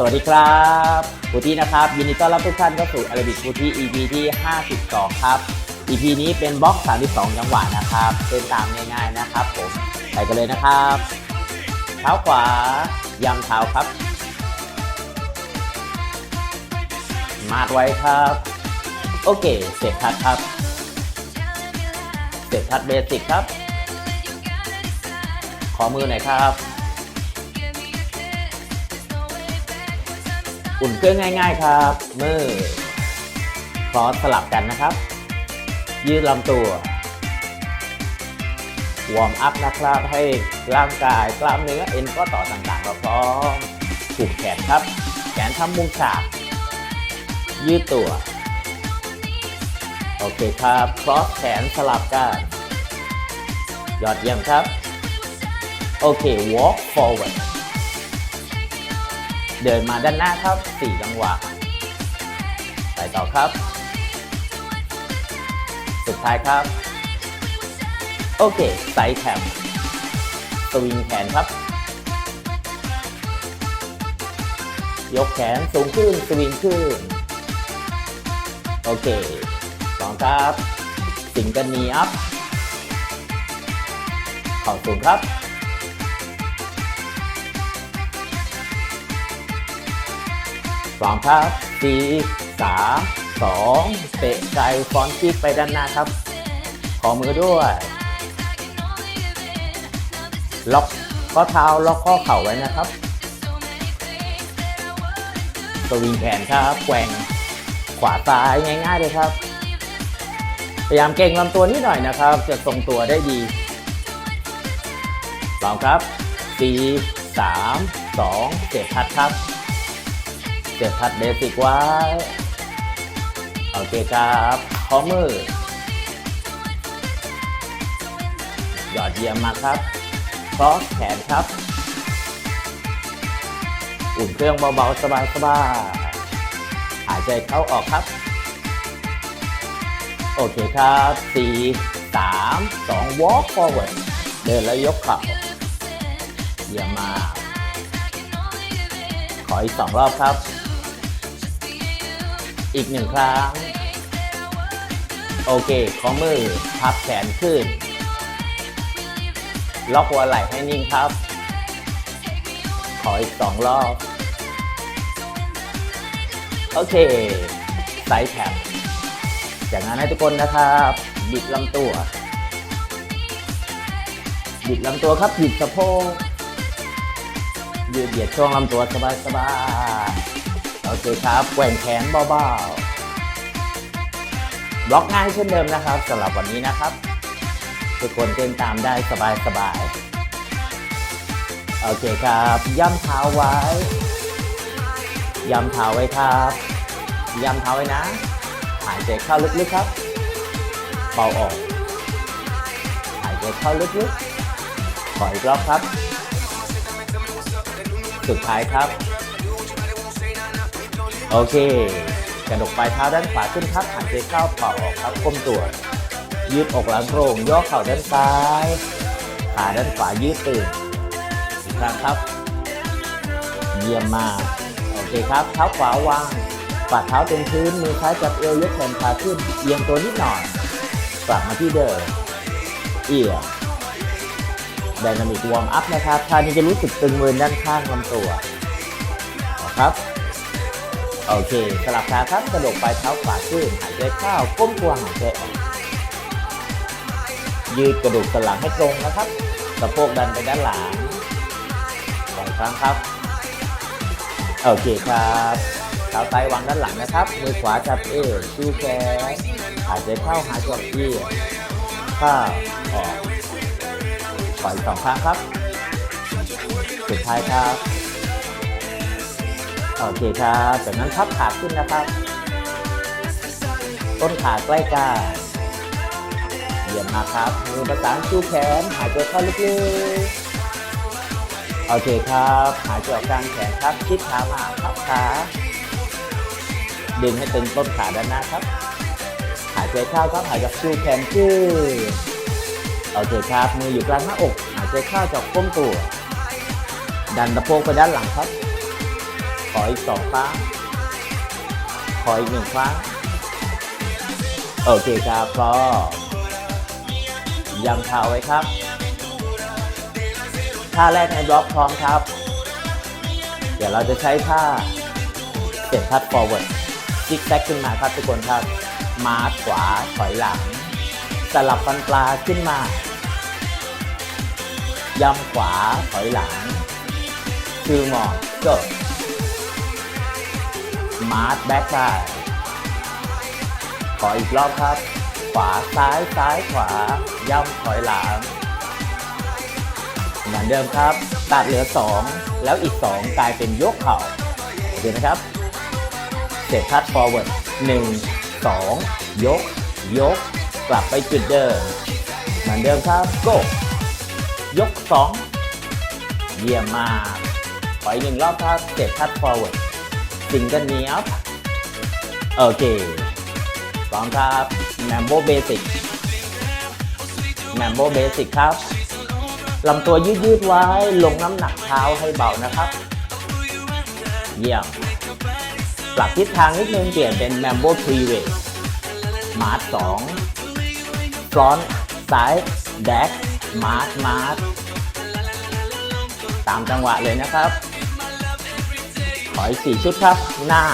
สวัสดีครับกูที่นะครับ ยินดีต้อนรับทุกท่านเข้าสู่อาราบิกกูที่ EP ที่ 52 ครับ EP นี้เป็นบล็อก 32 จังหวะนะครับเส้นตามง่ายๆนะครับผมไปกันเลยนะครับ เท้าขวายำเท้าครับ มาดไว้ครับ โอเคเสร็จทัดครับเสร็จทัดเบสิกครับ ขอมือหน่อยครับ อุ่นเครื่องง่าย ๆ ครับมือคอสสลับกันนะครับ ยืดลำตัว วอร์มอัพนะครับให้ร่างกายกล้ามเนื้อเอ็นก็ต่อต่างๆเราพร้อมผูกแขนครับ แขนทำมุมฉากยืดตัว โอเคครับครอสแขนสลับกันยอดเยี่ยมครับ โอเค walk forward เดินมาด้านหน้าครับ4จังหวะไปต่อครับ สุดท้ายครับ โอเคไซด์แคมสวิงแขนครับ ยกแขนสูงขึ้น สวิงขึ้น โอเคสองครับ สิงกันนีอัพเข่าสูงครับ พร้อมครับสี่สามสองเตะไกลฟอนคิกไปด้านหน้าครับ ขอมือด้วย ล็อกข้อเท้าล็อกข้อเข่าไว้นะครับสวิงแขนครับแกว่งขวาซ้ายง่ายๆเลยครับ พยายามเก่งลำตัวนิดหน่อยนะครับ จะทรงตัวได้ดีพร้อมครับ 4 3 2เจ็ดทัดครับ เจ็ดทัดเบสิกไว้ โอเคครับข้อมือ ยอดเยี่ยมมากครับครอสแขนครับ อุ่นเครื่องเบาๆ สบายๆ หายใจเข้าออกครับ โอเคครับ4 3 2 walk forward เดินแล้วยกเข่าเยี่ยมมากขออีกสองรอบครับ อีกหนึ่งครั้ง โอเค ข้อมือพับแขนขึ้น ล็อกหัวไหล่ให้นิ่งครับ ขออีกสองรอบ โอเคไซส์แคมจากนั้นให้ทุกคนนะครับ บิดลำตัว บิดลำตัวครับ บิดสะโพกยืดเหยียดช่วงลำตัวสบายๆโอ เคครับแกว่งแขนเบาๆบล็อกง่ายเช่นเดิมนะครับสำหรับวันนี้นะครับ ทุกคนเต้นตามได้สบายๆ โอเคครับ ย่ำเท้าไว้ ย่ำเท้าไว้ครับ ย่ำเท้าไว้นะ หายใจเข้าลึกๆครับ เป่าออก หายใจเข้าลึกๆ ขออีกรอบครับ สุดท้ายครับ โอเคกระดกปลายเท้าด้านขวาขึ้นครับหายใจเข้าเป่าออกครับก้มตัว ยืดอกหลังโปร่งย่อเข่าด้านซ้าย ขาด้านขวายืดตื่นอีกครั้งครับ เยี่ยมมาก โอเคครับ เท้าขวาวางฝ่าเท้าตรงพื้น มือซ้ายจับเอวยกแขนขาขึ้น เอียงตัวนิดหน่อย กลับมาที่เดิม เอียงไดนามิกวอร์มอัพนะครับท่านี้จะรู้สึกตึงมือด้านข้างลำตัวครับ โอเค สลับขาครับกระดกปลายเท้าขวาขึ้นหายใจเข้าก้มตัวหายใจออกยืดกระดูกสันหลังให้ตรงนะครับ สะโพกดันไปด้านหลังสองครั้งครับ โอเคครับเท้าซ้ายวางด้านหลังนะครับ มือขวาจับเอวชูแขนหายใจเข้าหายใจออกเอียงเข้าออกปล่อยสองครั้งครับ สุดท้ายครับ โอเคครับจากนั้นพับขาขึ้นนะครับ ต้นขาใกล้กันเยี่ยมมากครับมือประสานชูแขนหายใจเข้าลึกๆโอเคครับ หายใจออกกลางแขนครับชิดขามาพับขาดึงให้ตึงต้นขาด้านหน้าครับ หายใจเข้าครับหายใจชูแขนขึ้นโอเคครับมืออยู่กลางหน้าอก หายใจเข้าจากก้มตัว ดันตะโพกไปด้านหลังครับ ขออีกสองครั้ง ขออีกหนึ่งครั้ง โอเคครับพร้อมยังเท้าไว้ครับ ท่าแรกในบล็อกพร้อมครับ เดี๋ยวเราจะใช้ท่าเจ็ดทัด forward ซิกแซกขึ้นมาครับทุกคนครับ มาขวาถอยหลัง สลับฟันปลาขึ้นมายำขวาถอยหลัง คือหมอกก็ มาร์แบ็กได์ขออีกรอบครับ ขวาซ้ายซ้ายขวา ย่ำถอยหลังเหมือนเดิมครับ ตัดเหลือ 2 แล้วอีก 2 กลายเป็นยกเข่าโอเคนะครับเสร็จทัด forward 1 2ยก ยก กลับไปจุดเดิม เหมือนเดิมครับ go ยก 2 เยี่ยมมากขออีกหนึ่งรอบครับเสร็จทัด forward สิงเกันนี้อัพโอเคพร้อมครับ Mambo Basic Mambo Basic ครับลำตัวยืดยืดๆไว้ลงน้ำหนักเท้าให้เบานะครับ เยี่ยมปรับทิศทางนิดนึงเปลี่ยนเป็น Mambo Three Way มาร์ทสองฟรอนต์ซ้ายแดกมาร์ทมาร์ทตามจังหวะเลยนะครับ ออีกสี่ชุดครับ หน้า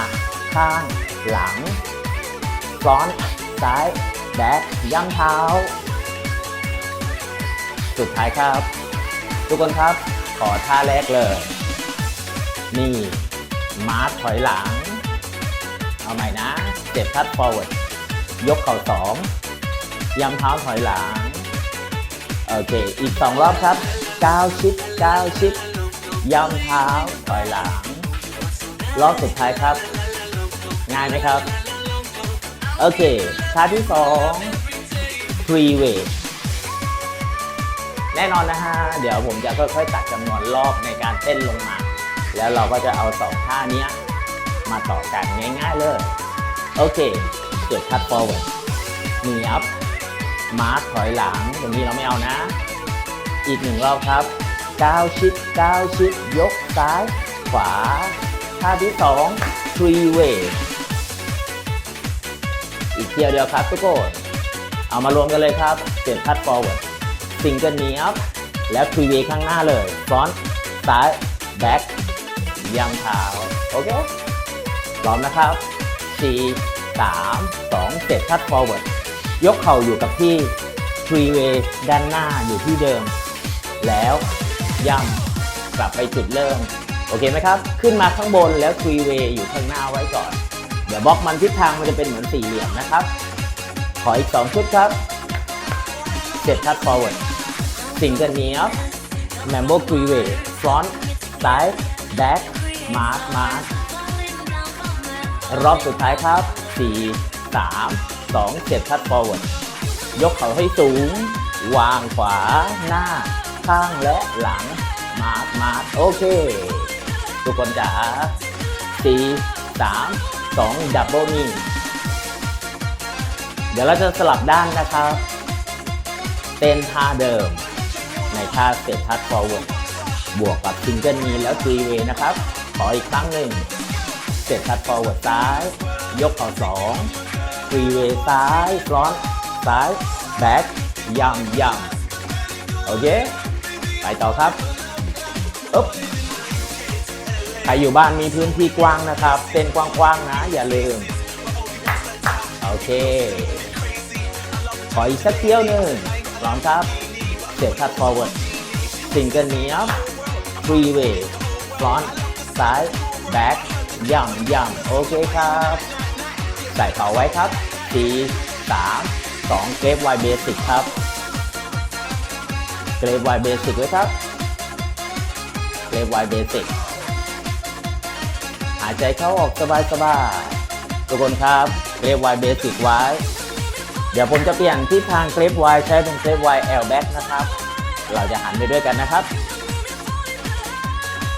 ข้าง หลัง ฟรอนต์ซ้ายแดกย่ำเท้า สุดท้ายครับ ทุกคนครับ ขอท่าแรกเลย นี่มาร์ถอยหลัง เอาใหม่นะเจ็บทัด forward ยกเข่าสองย้ำเท้าถอยหลัง โอเค อีกสองรอบครับก้าวชิดก้าวชิดย้ำเท้าถอยหลัง รอบสุดท้ายครับ ง่ายไหมครับ โอเคท่าที่สอง three way แน่นอนนะฮะ เดี๋ยวผมจะค่อยๆตัดจำนวนรอบในการเต้นลงมา แล้วเราก็จะเอาสองท่านี้มาต่อกันง่ายๆเลย โอเค เกิดคัด forward มีอัพ มาร์ถอยหลัง ตรงนี้เราไม่เอานะ อีกหนึ่งรอบครับก้าวชิดก้าวชิด ยกซ้าย ขวา ท่าที่สอง three way อีกเที่ยวเดียวครับทุกคนเอามารวมกันเลยครับเจ็ดทัด forward ซิงเกิลนี้อัพแล้วทรีเวข้างหน้าเลยฟรอนต์ซ้ายแบ็กยังเท้าโอเคพร้อมนะครับ4 3 2 7ทัด forward ยกเข่าอยู่กับที่ทรีเวด้านหน้าอยู่ที่เดิม แล้วย่ำกลับไปจุดเริ่ม อเคไหมครับ ขึ้นมาข้างบนแล้วทรีเวอยู่ข้างหน้าไว้ก่อน เดี๋ยวบล็อกมันทิศทางมันจะเป็นเหมือนสี่เหลี่ยมนะครับ ขออีก2ชุดครับเจ็ดทัด forward สิงเกิลนี้อัพแมมโบครีเวฟรอนต์ซ้ายแบ็กมาร์มาร์รอบสุดท้ายครับ 4 3 2 7ทัด forward ยกเข่าให้สูง วางขวาหน้า ข้างและหลัง มาร์มาร์โอเค ทุกคนจ๋า4 3 2ดับเบิลนี่เดี๋ยวเราจะสลับด้านนะครับเต้นท่าเดิม ในท่าเซตทัด forward บวกกับซิงเกิลนี้แล้วทรีเวนะครับ ขออีกครั้งหนึ่งเซตทัด forward ซ้าย ยกเข่าสองทรีเวซ้ายฟรอนต์ซ้ายแบ็กยำยำโอเค ไปต่อครับอุ๊บ ใครอยู่บ้านมีพื้นที่กว้างนะครับเต้นกว้างๆนะอย่าลืม โอเค ขออีกสักเที่ยวหนึ่งพร้อมครับเสียบทัด forward ซิงเกิลนี้อัพ three way front ซ้าย back ย่ำย่ำโอเคครับ ใส่เข่าไว้ครับ4 3 2 เกรฟไวเบสิกครับ เกรฟไวเบสิกไว้ครับ เกรฟไวเบสิกายใจเข้าออกสบายๆทุกคนครับเกรฟไวเบสิกไว้ เดี๋ยวผมจะเปลี่ยนทิศทางเกรฟไวใช้เป็นเกรฟไวแอลแบ็กนะครับ เราจะหันไปด้วยกันนะครับ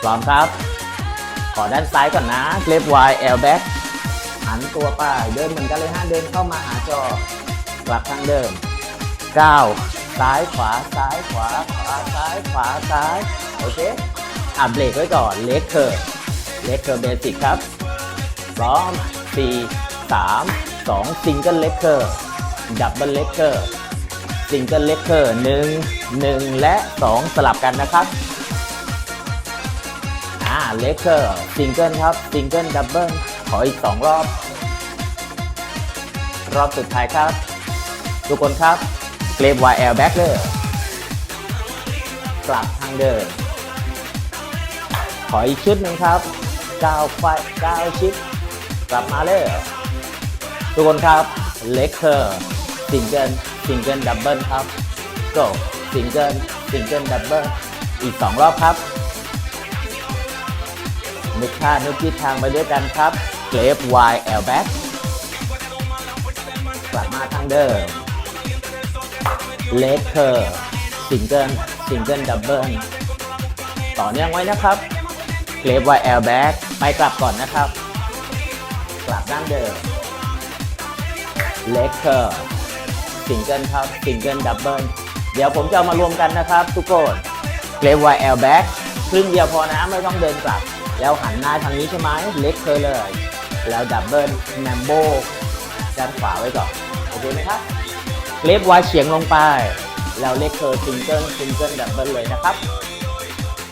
พร้อมครับ ขอด้านซ้ายก่อนนะเกรฟไวแอลแบ็กหันตัวไปเดินเหมือนกันเลยฮะเดินเข้ามาหาจอกลับทางเดิมก้าวซ้ายขวาซ้ายขวาขวาซ้ายขวาซ้ายโอเคอะเบรกไว้ก่อนเล็กเคิร์ เลคเคอร์เบสิกครับพร้อม4 3 2ซิงเกิลเลคเคอร์ดับเบิลเลคเคอร์ซิงเกิลเลคเคอร์1 1และ 2 สลับกันนะครับอ่าเลคเคอร์ซิงเกิลครับซิงเกิลดับเบิลขออีก 2 รอบ รอบสุดท้ายครับ ทุกคนครับเกรฟวายแอลแบ็กเลยกลับทางเดินขออีกชุดหนึ่งครับ ก้าวไฟก้าวชิดกลับมาเลยทุกคนครับเลคเคอร์ซิงเกิลซิงเกิลดับเบิลครับ go ซิงเกิลซิงเกิลดับเบิลอีก2รอบครับนึกท่านึกทิศทางไปด้วยกันครับเกรฟวายแอลแบ็กกลับมาทางเดิมเลคเคอร์ซิงเกิลซิงเกิลดับเบิลต่อเนื่องไว้นะครับเกรฟวายแอลแบ็ก ไปกลับก่อนนะครับ กลับด้านเดิมเลคเคอร์ซิงเกิลครับซิงเกิลดับเบิลเดี๋ยวผมจะเอามารวมกันนะครับ ทุกคนเกรฟวายแอลแบ็กครึ่งเดียวพอนะไม่ต้องเดินกลับ แล้วหันหน้าทางนี้ใช่ไหมเล็กเคอร์เลย แล้วดับเบิลแมมโบด้านขวาไว้ก่อน โอเคไหมครับเกรฟวายเฉียงลงไป แล้วเล็กเคอร์ซิงเกิลซิงเกิลดับเบิลเลยนะครับ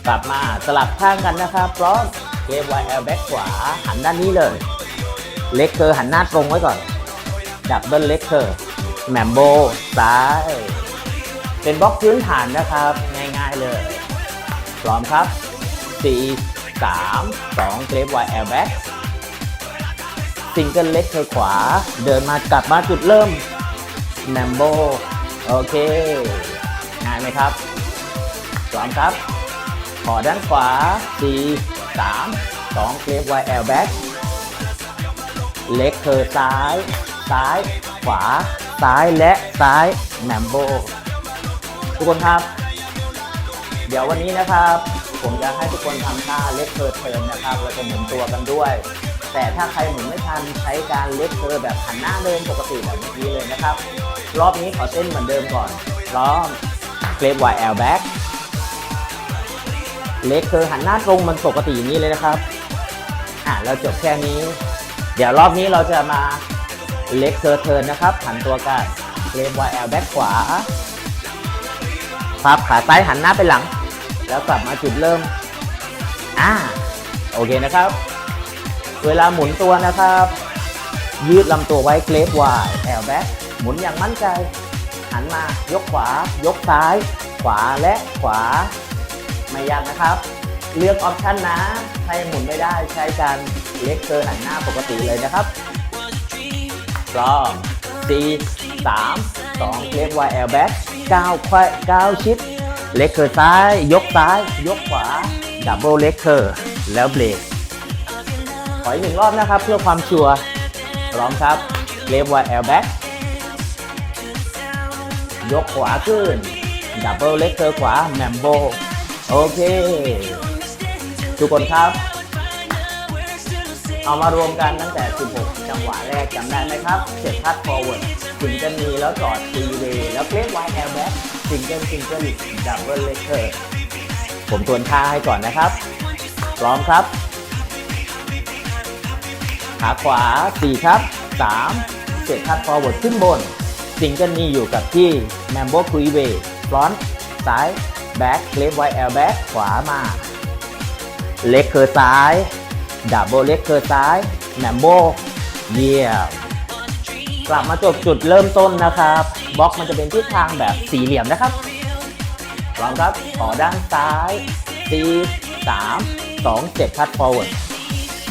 กลับมาสลับข้างกันนะครับพร้อม เกรฟวายแอลแบ็กขวาหันด้านนี้เลย เล็กเคอร์หันหน้าตรงไว้ก่อน ดับเบิลเล็กเคอร์แมมโบซ้าย เป็นบล็อกพื้นฐานนะครับ ง่ายๆเลย พร้อมครับ 4 3 2เกรฟวายแอลแบ็กซิงเกิลเล็กเคอร์ขวา เดินมากลับมาจุดเริ่มแมมโบโอเคง่ายไหมครับพร้อมครับขอด้านขวา4 3 2เกรฟวายแอลแบ็กเล็กเคอซ้าย ซ้าย ขวา ซ้ายและซ้ายแมมโบทุกคนครับ เดี๋ยววันนี้นะครับ ผมจะให้ทุกคนทำท่าเล็กเคอเทิร์นนะครับแล้วก็หมุนตัวกันด้วย แต่ถ้าใครหมุนไม่ทันใช้การเล็กเคอแบบหันหน้าเดินปกติแบบเมื่อกี้เลยนะครับ รอบนี้ขอเต้นเหมือนเดิมก่อนพร้อมเกรฟวายแอลแบ็ก เล็กเคอร์หันหน้าตรงมันปกติอย่างนี้เลยนะครับ อะเราจบแค่นี้ เดี๋ยวรอบนี้เราจะมาเล็กเคอร์เทิร์นนะครับหันตัวกันเกรฟวายแอลแบ็กขวาพับขาซ้ายหันหน้าไปหลัง แล้วกลับมาจุดเริ่ม อ่า โอเคนะครับ เวลาหมุนตัวนะครับ ยืดลำตัวไว้เกรฟวายแอลแบ็กหมุนอย่างมั่นใจ หันมายกขวา ยกซ้าย ขวาและขวา ไม่ยากนะครับ เลือกออปชันนะ ถ้ายังหมุนไม่ได้ใช้การเล็กเกินหันหน้าปกติเลยนะครับพร้อม4 3 2เกรฟวายแอลแบ็ก9ควาย9ชิดเล็กเคอร์ซ้าย ยกซ้าย ยกขวา ดับเบิลเล็กเคอร์แล้วเบรกขออีกหนึ่งรอบนะครับ เพื่อความชัวร์พร้อมครับเกรฟวายแอลแบ็กยกขวาขึ้นดับเบิลเล็กเคอร์ขวาแมมโบ โอเค ทุกคนครับ เอามารวมกันตั้งแต่ 16 จังหวะแรกจำได้ไหมครับเสร็จพัดฟอร์เวิร์ดถึงจะมีแล้วจอดตีเวแล้วเกรฟไวแอลแบ็กซิงเกิลซิงเกิลดับเบิลเลเ e อร์ผมทวนท่าให้ก่อนนะครับ พร้อมครับ ขาขวา 4 ครับ3เสร็จพัดฟอร์เวิร์ดขึ้นบนซิงเกิลนี้อยู่กับที่แมมโบคุยเวฟรอนต์ซ้าย แบ็กเกรฟไวแอลแบ็กขวามา เล็กเคอร์ซ้ายดับเบิลเล็กเคอร์ซ้ายแมมโบเยี่ยมกลับมาจบจุดเริ่มต้นนะครับบล็อกมันจะเป็นทิศทางแบบสี่เหลี่ยมนะครับพร้อมครับขอด้านซ้าย4 3 2 7พัด forward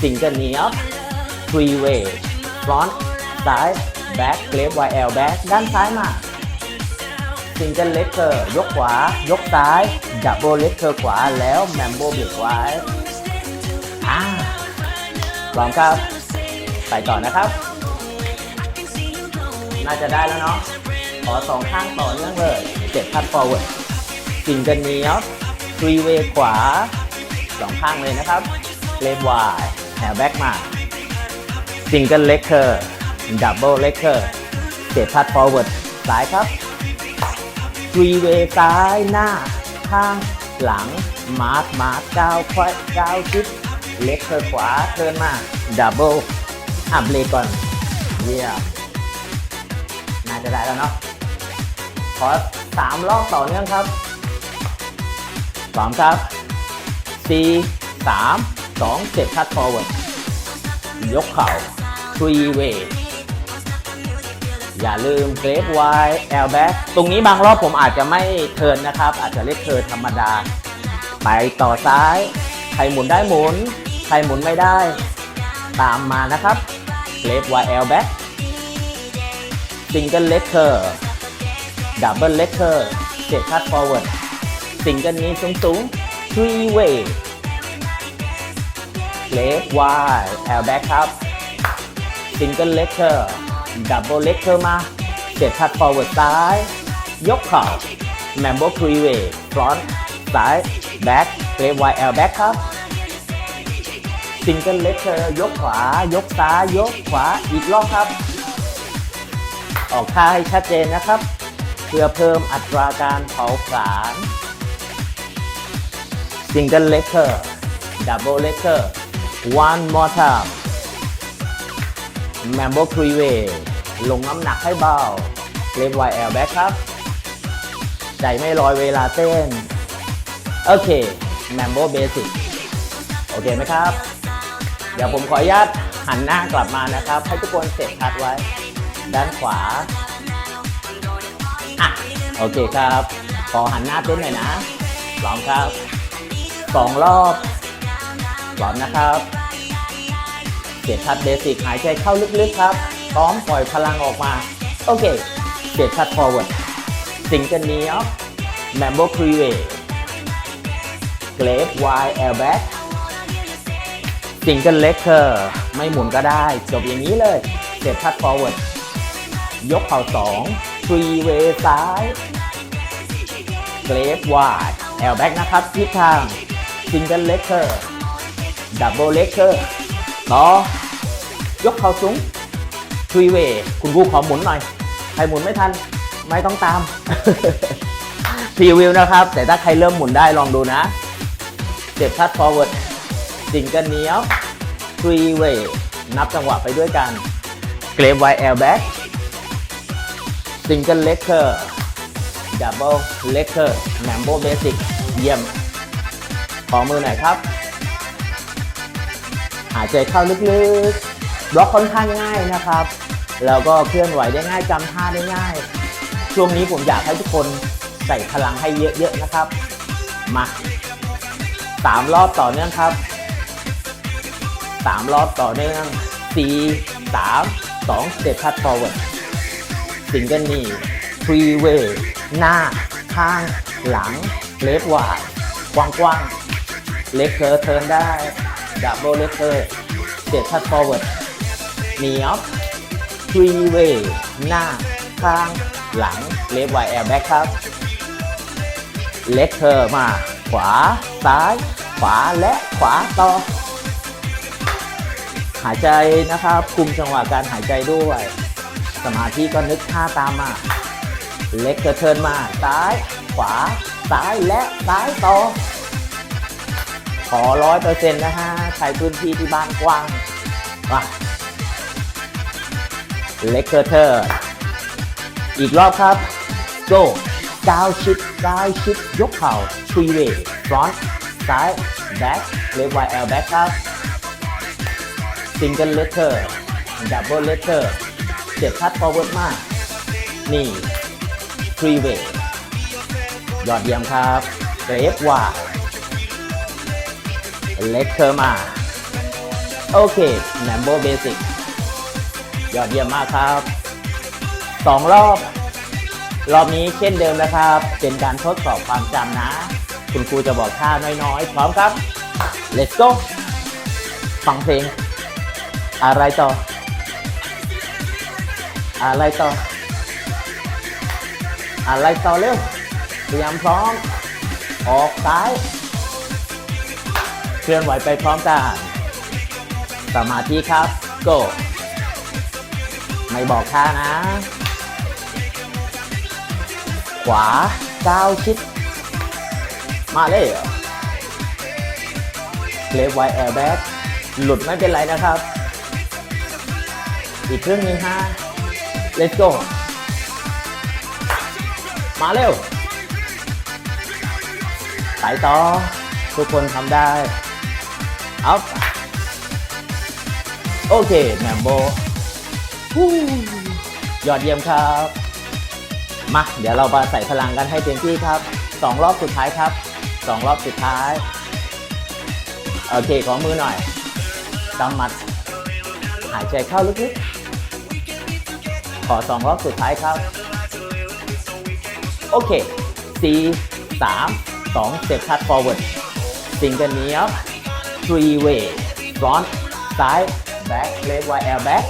ซิงเกิลนี้อัพ three way front ซ้าย back left YL back ด้านซ้ายมา ซิงเกิลเลกเกอร์ยกขวา ยกซ้ายดับเบิลเลกเกอร์ขวาแล้วแมมโบเบรกไว้อ่าพร้อมครับไปต่อนะครับ น่าจะได้แล้วเนาะขอสองข้างต่อเนื่องเลยเจ็ดพัด forward ซิงเกิลเนี้อัพ three way ขวาสองข้างเลยนะครับ left y แถวแบ็กมาซิงเกิลเลกเกอร์ดับเบิลเลกเกอร์เจ็ดพัด forward ซ้ายครับ three way ซ้ายหน้า ข้างหลัง มาร์คมาร์คเก้าควายเก้าชิดเล็กเทิร์นขวาเทิร์นมา ดับเบิลอัพเบรกก่อน เยี่ยมน่าจะได้แล้วเนาะ ขอสามรอบต่อเนื่องครับพร้อมครับสี่สามสองเจ็ดคัดฟอร์เวิร์ดยกเข่า three way อย่าลืมเกรฟไวแอลแบ็กตรงนี้บางรอบผมอาจจะไม่เทิร์นนะครับ อาจจะเรียกเทิร์นธรรมดา ไปต่อซ้าย ใครหมุนได้หมุน ใครหมุนไม่ได้ ตามมานะครับเกรฟไวแอลแบ็กซิงเกิลเลกเ e อร์ดับเบิลเลกเ e อร์เจ็ดคัดฟอร์เวิร์ดซิงเกิลนี้สูงสูง three way เกรฟไวแอลแบ็กครับซิงเกิลเลกเ e อร์ ดับเบิลเลกเ e อร์มาเจ็ดคัดฟอร์เวิร์ดซ้าย ยกเข่าแมมโบทรีเวย์ฟรอนต์ซ้ายแบ็กเกรฟไวแอลแบ็กครับซิงเกิลเลกเ e อร์ยกขวา ยกซ้ายยกขวาอีกรอบครับ ออกท่าให้ชัดเจนนะครับ เพื่อเพิ่มอัตราการเผาผลาญซิงเกิลเลกเ e อร์ดับเบิลเลกเ e อร์ one more time แมมโบทรีเวย์ลงน้ำหนักให้เบาเล่น YL back ครับ ใจไม่ลอยเวลาเต้น โอเคแมมโบเบสิกโอเคไหมครับ เดี๋ยวผมขออนุญาตหันหน้ากลับมานะครับ ให้ทุกคนเสร็จคัดไว้ ด้านขวาอะโอเคครับ ขอหันหน้าเต้นหน่อยนะพร้อมครับสองรอบพร้อมนะครับ เจ็ดทัดเบสิกหายใจเข้าลึกๆครับพร้อมปล่อยพลังออกมา โอเคเจ็ดทัด forward สิงเกิลนี้ออฟแมมโบครีเวเกรฟไวแอลแบ็กสิงเกิลเล็กเ e อร์ไม่หมุนก็ได้ จบอย่างนี้เลยเจ็ดทัด forward ยกเข่าสองทรีเวซ้ายเกรฟไวแอลแบ็กนะครับทิศทางสิงเกิลเล็กเ e อร์ดับเบิลเล็กเ e อร์ ต่อยกเข่าสูงทรีเวคุณครูขอหมุนหน่อย ใครหมุนไม่ทัน ไม่ต้องตามพรีวิวนะครับ แต่ถ้าใครเริ่มหมุนได้ลองดูนะเจ็บทัด forward สิงเกิลเนี้ยทรีเวนับจังหวะไปด้วยกัน เกรฟไวแอลแบ็กซิงเกิลเลกเ e อร์ดับเบิลเลกเ e อร์แมมโบเบสิกเยี่ยมขอมือหน่อยครับ หายใจเข้าลึกๆบล็อกค่อนข้างง่ายนะครับ แล้วก็เคลื่อนไหวได้ง่ายจำท่าได้ง่าย ช่วงนี้ผมอยากให้ทุกคนใส่พลังให้เยอะๆนะครับ มาสามรอบต่อเนื่องครับสามรอบต่อเนื่องสี่สามสองสเตปพัด forward สิงเกิลนี่ฟรีเวย์หน้า ข้าง หลัง เลฟวายกว้างๆ เล็กเ e อร์เทิร์นได้ ดับเบิลเลเ e อร์เจ็ดพัด forward มีออฟทรีเวย์หน้า ข้าง หลัง เลฟวแอร์แบ็กครับ เล็กเ e อร์มา ขวา ซ้าย ขวาและขวาต่อ หายใจนะครับ คุมจังหวะการหายใจด้วย สมาธิก็นึกท่าตามมา เล็กเ e อร์เทิร์นมา ซ้าย ขวา ซ้ายและซ้ายต่อ อร้อยเปอร์เซ็นต์นะฮะ ใช้พื้นที่ที่บ้านกว้างมาเล็กเ e อร์เทอร์ อีกรอบครับ go ก้าวชิดก้าวชิด ยกเข่า three way front ซ้าย back left right L back ครับ single letter double letter เจ็บพัด forward มาก นี่ three way ยอดเยี่ยมครับ left right เล็กเ e อร์มา โอเค n a m b o Basic ยอดเยี่ยมมากครับสองรอบ รอบนี้เช่นเดิมนะครับ เป็นการทดสอบความจำนะ คุณครูจะบอกท่าน้อยๆ พร้อมครับ let's go ฟังเพลง อะไรต่อ อะไรต่อ อะไรต่อเร็วเตรียมพร้อม ออกซ้าย เคลื่อนไหวไปพร้อมกัน สมาธิครับ go ไม่บอกท่านะ ขวาก้าวชิด มาเลยเหรอเลฟไวแอร์แบ็กหลุดไม่เป็นไรนะครับ อีกครึ่งนึงฮะ let's go มาเร็วไปต่อ ทุกคนทำได้ เอาโอเคแมมโบยอดเยี่ยมครับ มา เดี๋ยวเรามาใส่พลังกันให้เต็มที่ครับสองรอบสุดท้ายครับสองรอบสุดท้าย โอเค ขอมือหน่อยกำหมัด หายใจเข้าลึกๆ ขอสองรอบสุดท้ายครับ โอเคสี่สามสองเ e ็ cut forward ซิงกิลนี้ครับ three way front ซ้าย back left right L back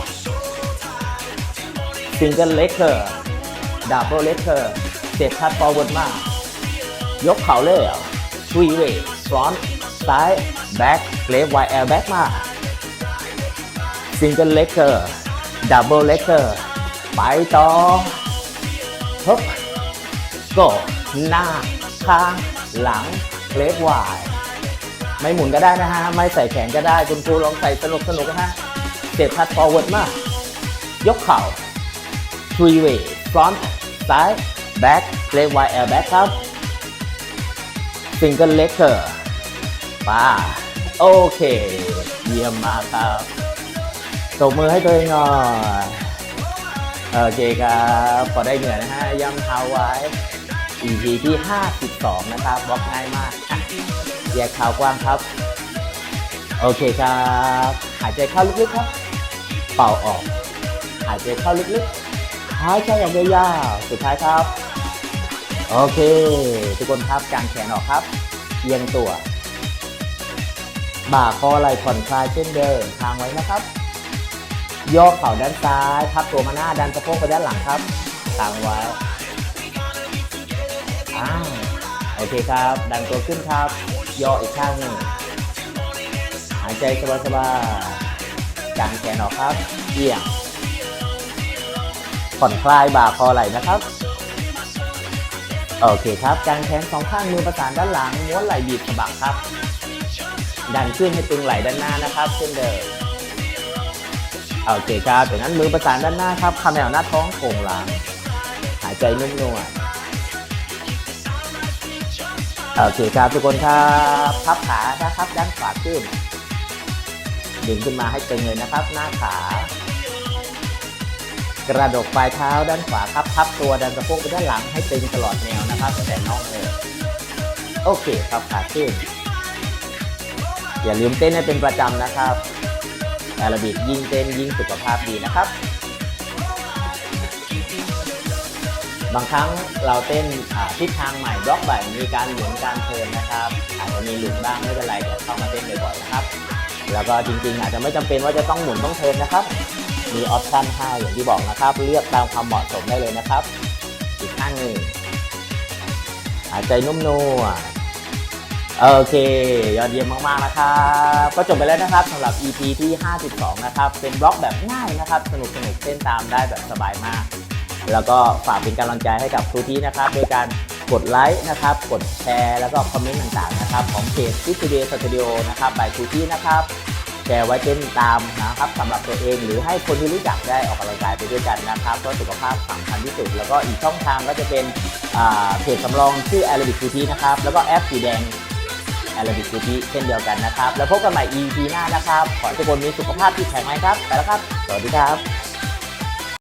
single legger double legger เ e ็ cut forward มาก ยกเข่าเลยเหรอ three way front ซ้าย back left right L back มา single legger double legger ไปต่อฮึบก็หน้าข้างหลัง เลฟวาย ไม่หมุนก็ได้นะฮะ ไม่ใส่แขนก็ได้คุณครูลองใส่สนุกสนุกนะฮะเจ็บพัด forward มาก ยกเข่า three way front ซ้าย back เลฟวาย air back ครับ single leger ป้าโอเค เยี่ยมมากครับตบมือให้ตัวเองหน่อยโอเคครับพอได้เหนื่อยนะฮะย่ำเท้าไว้ EP ที่ 52 นะครับบล็อกง่ายมาก แยกเท้ากว้างครับ โอเคครับ หายใจเข้าลึกๆครับ เป่าออก หายใจเข้าลึกๆ หายใจออกยาวๆสุดท้ายครับ โอเค ทุกคนครับกางแขนออกครับเอียงตัว บ่าคอไหล่ผ่อนคลายเช่นเดิมทางไว้นะครับย่อเข่าด้านซ้ายพับตัวมาหน้าดันสะโพกไปด้านหลังครับทางไว้อ่าโอเคครับ ดันตัวขึ้นครับ ย่ออีกข้างหนึ่งหายใจสบายๆกางแขนออกครับเอียงผ่อนคลายบ่าคอไหล่นะครับ โอเคครับกางแขนสองข้างมือประสานด้านหลังม้วนไหล่บีบสะบักครับ ดันขึ้นให้ตึงไหล่ด้านหน้านะครับเช่นเดิมโอเคครับจากนั้นมือประสานด้านหน้าครับคำแนวหน้าท้องโก่งหลัง หายใจนุ่มนวล โอเคครับทุกคนครับพับขานะครับด้านขวาขึ้นดึงขึ้นมาให้ตึงเลยนะครับ หน้าขากระดกปลายเท้าด้านขวาครับพับตัวดันสะโพกไปด้านหลังให้ตึงตลอดแนวนะครับตั้งแต่น่องเลยโอเคครับขาขึ้น อย่าลืมเต้นให้เป็นประจำนะครับแอโรบิกยิ่งเต้นยิ่งสุขภาพดีนะครับ บางครั้งเราเต้นทิศทางใหม่บล็อกใหม่มีการหมุนการเทินนะครับอาจจะมีหลุดบ้างไม่เป็นไรเดี๋ยวเข้ามาเต้นบ่อยๆนะครับ แล้วก็จริงๆ อาจจะไม่จำเป็นว่าจะต้องหมุนต้องเทินนะครับ มีออปชันให้อย่างที่บอกนะครับ เลือกตามความเหมาะสมได้เลยนะครับ อีกข้างหนึ่งหายใจนุ่มนวลโอเค ยอดเยี่ยมมากๆนะครับ ก็จบไปแล้วนะครับสำหรับ EP ที่ 52 นะครับ เป็นบล็อกแบบง่ายนะครับ สนุกสนุกเต้นตามได้แบบสบายมาก แล้วก็ฝากเป็นกำลังใจให้กับครูทีนะครับโดยการกดไลค์นะครับ กดแชร์ แล้วก็คอมเมนต์ต่างๆนะครับ ของเพจ Fit Today Studio นะครับบายครูทีนะครับ แชร์ไว้เต้นตามนะครับสำหรับตัวเองหรือให้คนที่รู้จักได้ออกกำลังกายไปด้วยกันนะครับเพราะสุขภาพสำคัญที่สุด แล้วก็อีกช่องทางก็จะเป็นเพจสำรองชื่อ Arabic ครูทีนะครับแล้วก็แอปสีแดงแอโรบิกคูทีเช่นเดียวกันนะครับ แล้วพบกันใหม่ EP หน้านะครับ ขอให้ทุกคนมีสุขภาพที่แข็งแรงครับ ไปแล้วครับ สวัสดีครับ